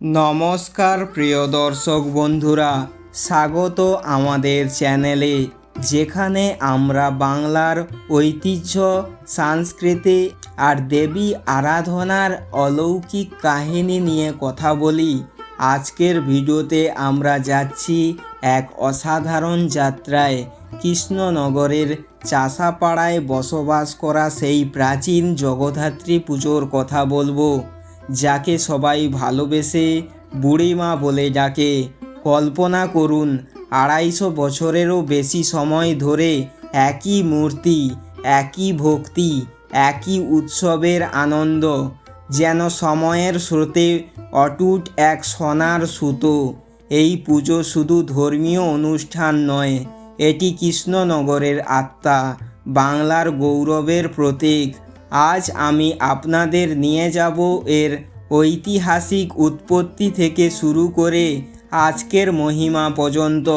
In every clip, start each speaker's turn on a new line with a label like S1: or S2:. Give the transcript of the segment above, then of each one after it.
S1: নমস্কার প্রিয় দর্শক বন্ধুরা, স্বাগত আমাদের চ্যানেলে, যেখানে আমরা বাংলার ঐতিহ্য, সংস্কৃতি আর দেবী আরাধনার অলৌকিক কাহিনী নিয়ে কথা বলি। আজকের ভিডিওতে আমরা যাচ্ছি এক অসাধারণ যাত্রায়। কৃষ্ণনগরের চাষাপাড়ায় বসবাস করা সেই প্রাচীন জগদ্ধাত্রী পুজোর কথা বলব। যাকে সবাই ভালোবেসে বুড়িমা বলে ডাকে। কল্পনা করুন, আড়াইশো বছরেরও বেশি সময় ধরে একই মূর্তি, একই ভক্তি, একই উৎসবের আনন্দ, যেন সময়ের স্রোতে অটুট এক সোনার সুতো। এই পুজো শুধু ধর্মীয় অনুষ্ঠান নয়, এটি কৃষ্ণনগরের আত্মা, বাংলার গৌরবের প্রতীক। আজ আমি আপনাদের নিয়ে যাব এর ঐতিহাসিক উৎপত্তি থেকে শুরু করে আজকের মহিমা পর্যন্ত।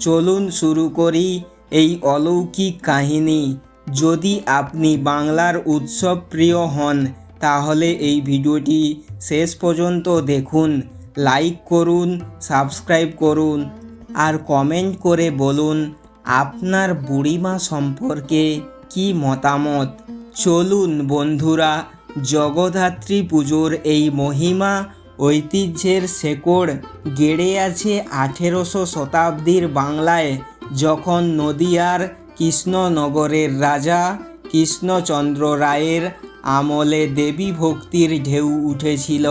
S1: চলুন শুরু করি এই অলৌকিক কাহিনী। যদি আপনি বাংলার উৎসব প্রিয় হন, তাহলে এই ভিডিওটি শেষ পর্যন্ত দেখুন, লাইক করুন, সাবস্ক্রাইব করুন, আর কমেন্ট করে বলুন, আপনার বুড়িমা সম্পর্কে কি মতামত? চলুন বন্ধুরা জগদ্ধাত্রী পুজোর এই মহিমা ঐতিহ্যের শেকড় গেড়ে আছে আঠেরোশো শতাব্দীর বাংলায় যখন নদিয়ার কৃষ্ণনগরের রাজা কৃষ্ণচন্দ্র রায়ের আমলে দেবী ভক্তির ঢেউ উঠেছিল।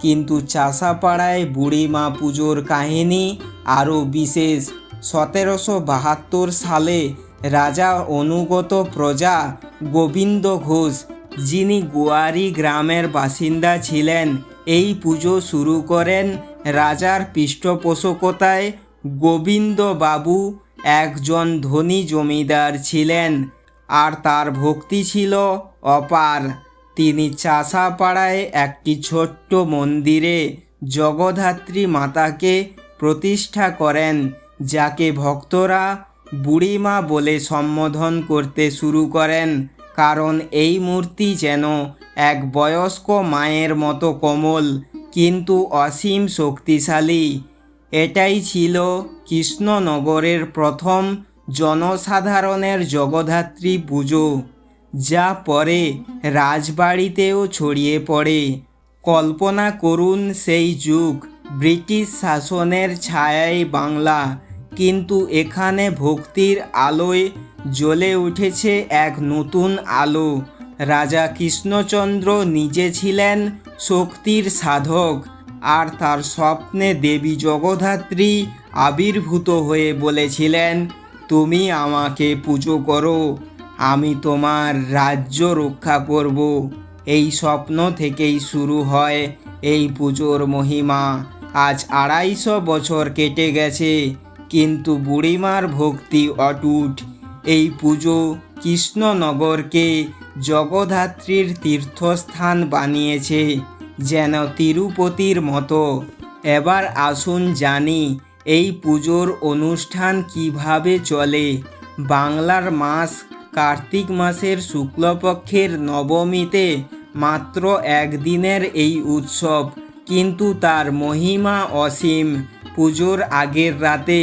S1: কিন্তু চাষাপাড়ায় বুড়িমা পুজোর কাহিনী আরও বিশেষ। সতেরোশো বাহাত্তর সালে রাজা অনুগত প্রজা গোবিন্দ ঘোষ, যিনি গোয়ারি গ্রামের বাসিন্দা ছিলেন, এই পুজো শুরু করেন রাজার পৃষ্ঠপোষকতায় গোবিন্দ বাবু, একজন ধনী জমিদার ছিলেন, আর তার ভক্তি ছিল অপার। তিনি চাষাপাড়ায় একটি ছোট্ট মন্দিরে জগদ্ধাত্রী মাতাকে প্রতিষ্ঠা করেন, যাকে ভক্তরা বুড়িমা বলে সম্বোধন করতে শুরু করেন, কারণ এই মূর্তি যেন এক বয়স্ক মায়ের মতো কোমল, কিন্তু অসীম শক্তিশালী। এটাই ছিল কৃষ্ণনগরের প্রথম জনসাধারণের জগদ্ধাত্রী পুজো, যা পরে রাজবাড়িতেও ছড়িয়ে পড়ে। কল্পনা করুন সেই যুগ ব্রিটিশ শাসনের ছায়ায় বাংলা কিন্তু এখানে ভক্তির আলোয় জ্বলে উঠেছে এক নতুন আলো। রাজা কৃষ্ণচন্দ্র নিজে ছিলেন শক্তির সাধক, আর তার স্বপ্নে দেবী জগদ্ধাত্রী আবির্ভূত হয়ে বলেছিলেন, তুমি আমাকে পুজো করো, আমি তোমার রাজ্য রক্ষা করব। এই স্বপ্ন থেকেই শুরু হয় এই পুজোর মহিমা। আজ আড়াইশো বছর কেটে গেছে কিন্তু বুড়িমার ভক্তি অটুট। এই পুজো কৃষ্ণনগরকে জগদ্ধাত্রীর তীর্থস্থান বানিয়েছে যেন তিরুপতির মতো। এবার আসুন জানি এই পুজোর অনুষ্ঠান কীভাবে চলে। বাংলার মাস কার্তিক মাসের শুক্লপক্ষের নবমীতে মাত্র একদিনের এই উৎসব, কিন্তু তার মহিমা অসীম। পুজোর আগের রাতে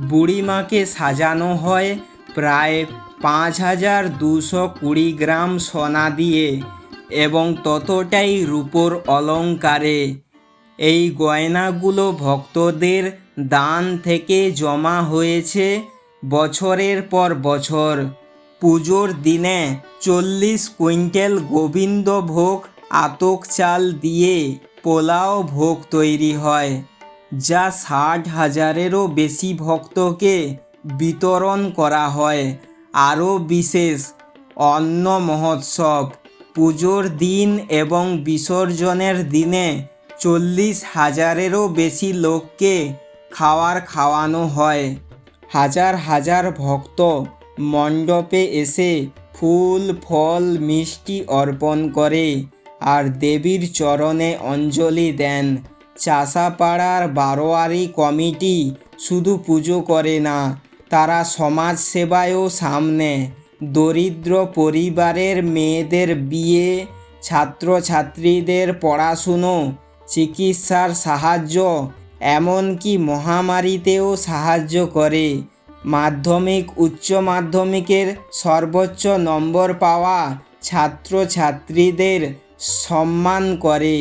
S1: বুড়িমাকে সাজানো হয় প্রায় পাঁচ হাজার দুশো কুড়ি গ্রাম সোনা দিয়ে এবং ততটাই রূপোর অলঙ্কারে। এই গয়নাগুলো ভক্তদের দান থেকে জমা হয়েছে বছরের পর বছর। পুজোর দিনে চল্লিশ কুইন্টাল গোবিন্দ ভোগ আতক চাল দিয়ে পোলাও ভোগ তৈরি হয়। যা ষাট হাজারেরও বেশি ভক্তকে বিতরণ করা হয়। আরও বিশেষ, অন্ন মহোৎসব, পুজোর দিন এবং বিসর্জনের দিনে চল্লিশ হাজারেরও বেশি লোককে খাওয়ার খাওয়ানো হয়। হাজার হাজার ভক্ত মণ্ডপে এসে ফুল, ফল, মিষ্টি অর্পণ করে আর দেবীর চরণে অঞ্জলি দেন। চাষাপাড়ার বারোয়ারি কমিটি শুধু পুজো করে না, তারা সমাজ সেবায়ও সামনে। দরিদ্র পরিবারের মেয়েদের বিয়ে, ছাত্রছাত্রীদের পড়াশুনো, চিকিৎসার সাহায্য, এমনকি মহামারীতেও সাহায্য করে। মাধ্যমিক, উচ্চ মাধ্যমিকের সর্বোচ্চ নম্বর পাওয়া ছাত্রছাত্রীদের সম্মান করে।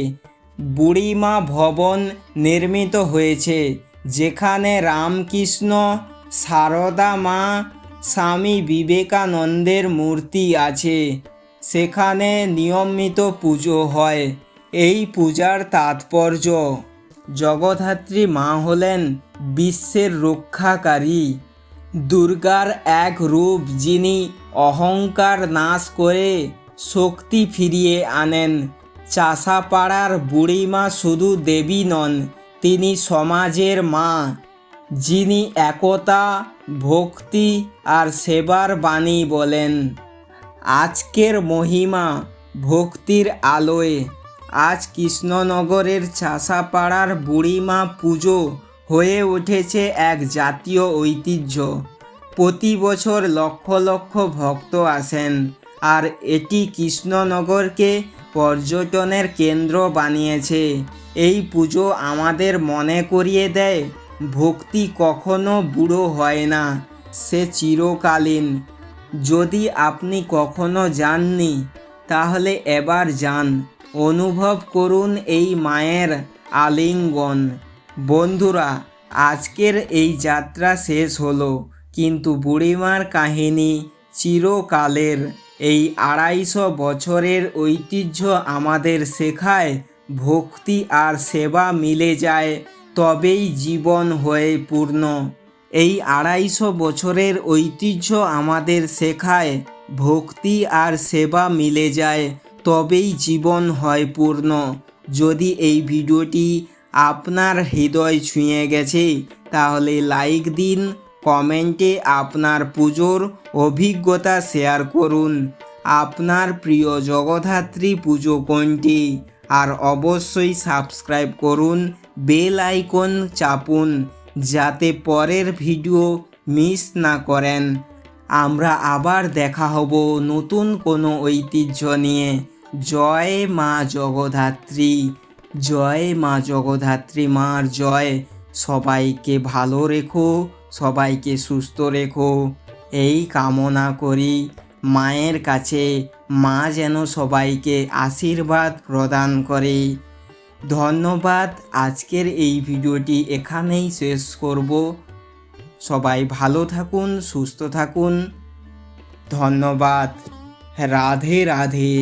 S1: বুড়িমা ভবন নির্মিত হয়েছে, যেখানে রামকৃষ্ণ, সারদা মা, স্বামী বিবেকানন্দের মূর্তি আছে। সেখানে নিয়মিত পুজো হয়। এই পূজার তাৎপর্য, জগদ্ধাত্রী মা হলেন বিশ্বের রক্ষাকারী। দুর্গার এক রূপ যিনি অহংকার নাশ করে শক্তি ফিরিয়ে আনেন। চাষাপাড়ার বুড়িমা শুধু দেবী নন, তিনি সমাজের মা। যিনি একতা, ভক্তি আর সেবার বাণী বলেন, আজকের মহিমা ভক্তির আলোয়। আজ কৃষ্ণনগরের চাষাপাড়ার বুড়িমা পুজো হয়ে উঠেছে এক জাতীয় ঐতিহ্য। প্রতি বছর লক্ষ লক্ষ ভক্ত আসেন, আর এটি কৃষ্ণনগরকে পর্যটনের কেন্দ্র বানিয়েছে। এই পুজো আমাদের মনে করিয়ে দেয়, ভক্তি কখনো বুড়ো হয় না, সে চিরকালীন। যদি আপনি কখনো যাননি, তাহলে এবার যান। অনুভব করুন এই মায়ের আলিঙ্গন। বন্ধুরা, আজকের এই যাত্রা শেষ হলো, কিন্তু বুড়িমার কাহিনী চিরকালের। এই আড়াইশো বছরের ঐতিহ্য আমাদের শেখায়, ভক্তি আর সেবা মিলে যায়, তবেই জীবন হয়ে পূর্ণ। এই আড়াইশো বছরের ঐতিহ্য আমাদের শেখায়, ভক্তি আর সেবা মিলে যায়, তবেই জীবন হয় পূর্ণ। যদি এই ভিডিওটি আপনার হৃদয় ছুঁয়ে গেছে, তাহলে লাইক দিন কমেন্টে আপনার পুজোর অভিজ্ঞতা শেয়ার করুন। আপনার প্রিয় জগদ্ধাত্রী পুজো কোনটি? আর অবশ্যই সাবস্ক্রাইব করুন, বেল আইকন চাপুন, যাতে পরের ভিডিও মিস না করেন। আমরা আবার দেখা হব নতুন কোনো ঐতিহ্য নিয়ে। জয় মা জগদ্ধাত্রী, জয় মা জগদ্ধাত্রী মার জয়। সবাইকে ভালো রেখো সবাইকে সুস্থ রেখো। এই কামনা করি মায়ের কাছে। মা যেন সবাইকে আশীর্বাদ প্রদান করে। ধন্যবাদ। আজকের এই ভিডিওটি এখানেই শেষ করব। সবাই ভালো থাকুন, সুস্থ থাকুন। ধন্যবাদ। রাধে রাধে।